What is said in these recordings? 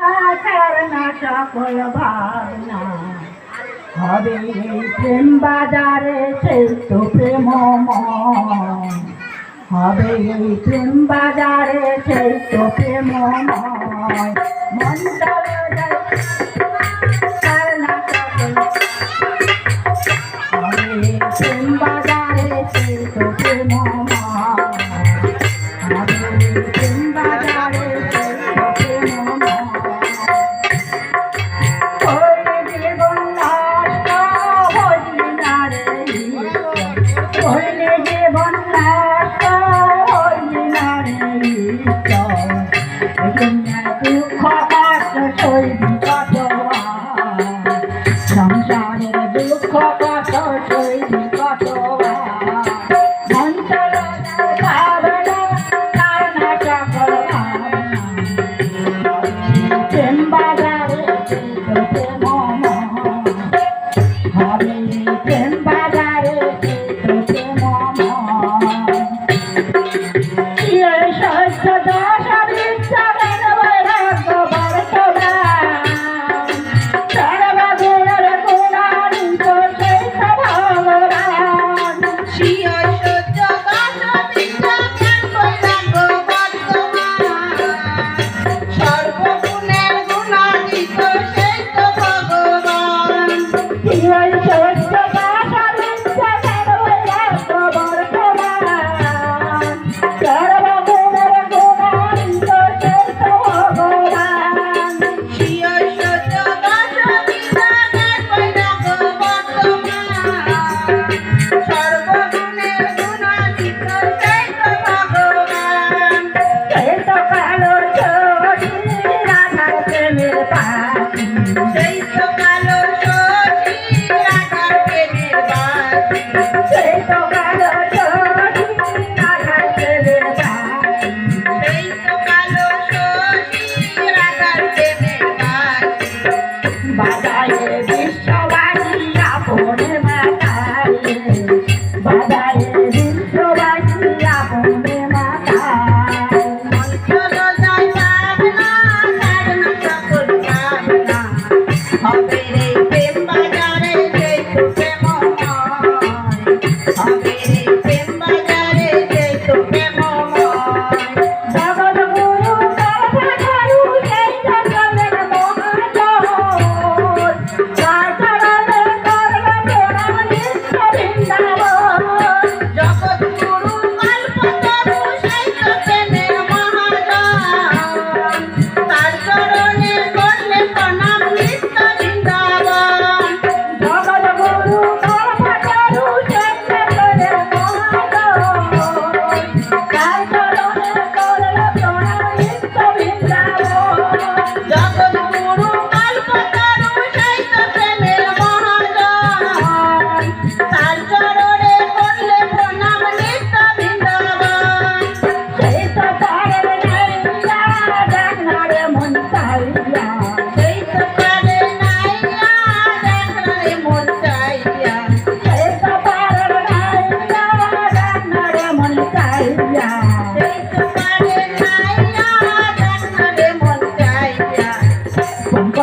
না সকল ভাবনা হবে প্রেম বাজারে সেই তো প্রেম হবে প্রেম বাজারে সেই তো প্রেম মন্দির Bye. সংসারের দুঃখ কত সই কত মন্ত্র Yeah.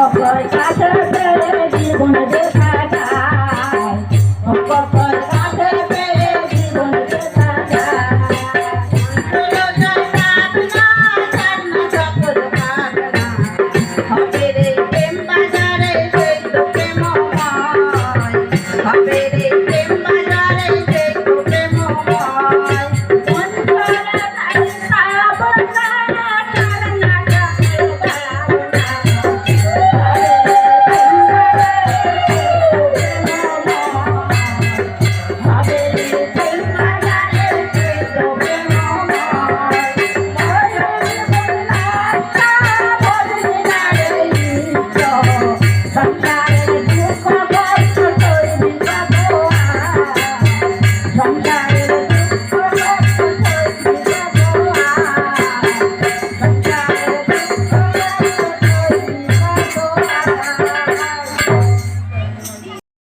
কপর কাছে জীবন দেখা যায়। কপর